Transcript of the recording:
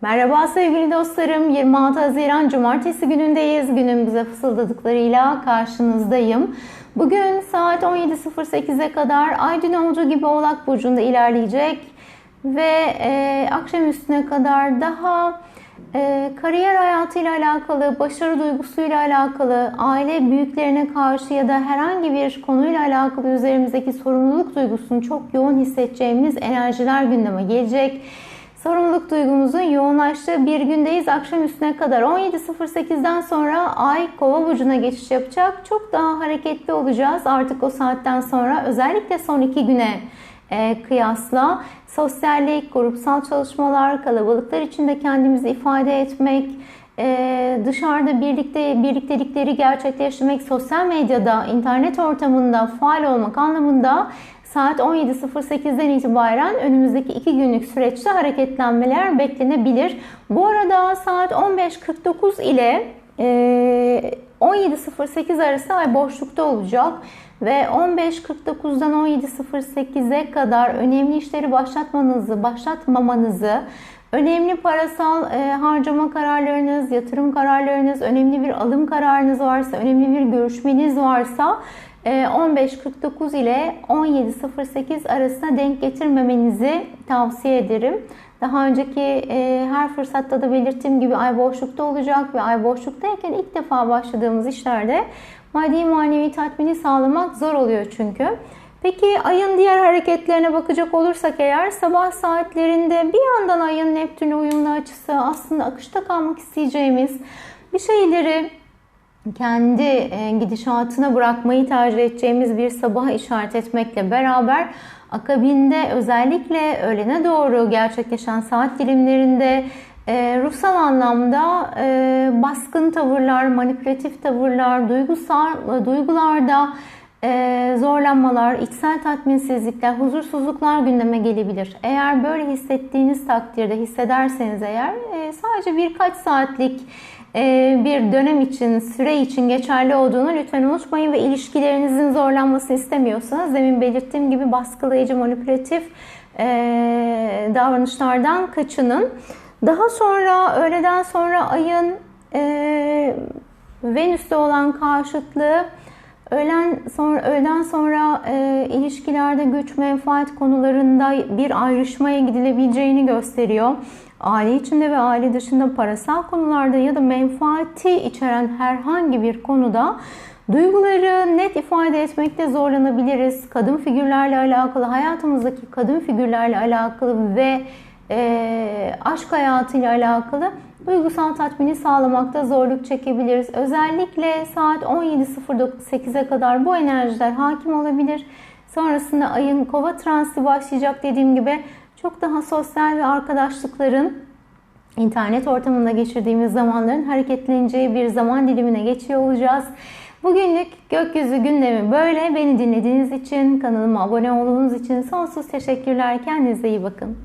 Merhaba sevgili dostlarım. 26 Haziran Cumartesi günündeyiz. Günün bize fısıldadıklarıyla karşınızdayım. Bugün saat 17.08'e kadar Aydın olduğu gibi Oğlak Burcu'nda ilerleyecek. Ve e, akşam üstüne kadar daha e, kariyer hayatıyla alakalı, başarı duygusuyla alakalı, aile büyüklerine karşı ya da herhangi bir konuyla alakalı üzerimizdeki sorumluluk duygusunu çok yoğun hissedeceğimiz enerjiler gündeme gelecek. Sorumluluk duygumuzun yoğunlaştığı bir gündeyiz. Akşam üstüne kadar 17.08'den sonra Ay Kova burcuna geçiş yapacak. Çok daha hareketli olacağız artık o saatten sonra. Özellikle son iki güne e, kıyasla sosyallik, grupsal çalışmalar, kalabalıklar içinde kendimizi ifade etmek, e, dışarıda birlikte birliktelikleri gerçekleştirmek, sosyal medyada, internet ortamında faal olmak anlamında saat 17.08'den itibaren önümüzdeki iki günlük süreçte hareketlenmeler beklenebilir. Bu arada saat 15.49 ile e, 17.08 arası ay boşlukta olacak ve 15.49'dan 17.08'e kadar önemli işleri başlatmanızı, başlatmamanızı, önemli parasal e, harcama kararlarınız, yatırım kararlarınız, önemli bir alım kararınız varsa, önemli bir görüşmeniz varsa 15.49 e, ile 17.08 arasına denk getirmemenizi tavsiye ederim. Daha önceki e, her fırsatta da belirttiğim gibi ay boşlukta olacak ve ay boşluktayken ilk defa başladığımız işlerde maddi manevi tatmini sağlamak zor oluyor çünkü. Peki ayın diğer hareketlerine bakacak olursak eğer sabah saatlerinde bir yandan ayın Neptün'e uyumlu açısı aslında akışta kalmak isteyeceğimiz bir şeyleri kendi e, gidişatına bırakmayı tercih edeceğimiz bir sabaha işaret etmekle beraber akabinde özellikle öğlene doğru gerçekleşen saat dilimlerinde e, ruhsal anlamda e, baskın tavırlar, manipülatif tavırlar, duygusal duygularda zorlanmalar, içsel tatminsizlikler, huzursuzluklar gündeme gelebilir. Eğer böyle hissettiğiniz takdirde hissederseniz eğer sadece birkaç saatlik e, bir dönem için, süre için geçerli olduğunu lütfen unutmayın ve ilişkilerinizin zorlanmasını istemiyorsanız demin belirttiğim gibi baskılayıcı, manipülatif e, davranışlardan kaçının. Daha sonra öğleden sonra ayın e, Venüs'te olan karşıtlığı Öğlen sonra öğleden sonra e, ilişkilerde güç menfaat konularında bir ayrışmaya gidilebileceğini gösteriyor. Aile içinde ve aile dışında parasal konularda ya da menfaati içeren herhangi bir konuda duyguları net ifade etmekte zorlanabiliriz. Kadın figürlerle alakalı, hayatımızdaki kadın figürlerle alakalı ve e, aşk hayatıyla alakalı duygusal tatmini sağlamakta zorluk çekebiliriz. Özellikle saat 17.08'e kadar bu enerjiler hakim olabilir. Sonrasında ayın kova transi başlayacak dediğim gibi çok daha sosyal ve arkadaşlıkların internet ortamında geçirdiğimiz zamanların hareketleneceği bir zaman dilimine geçiyor olacağız. Bugünlük gökyüzü gündemi böyle. Beni dinlediğiniz için, kanalıma abone olduğunuz için sonsuz teşekkürler. Kendinize iyi bakın.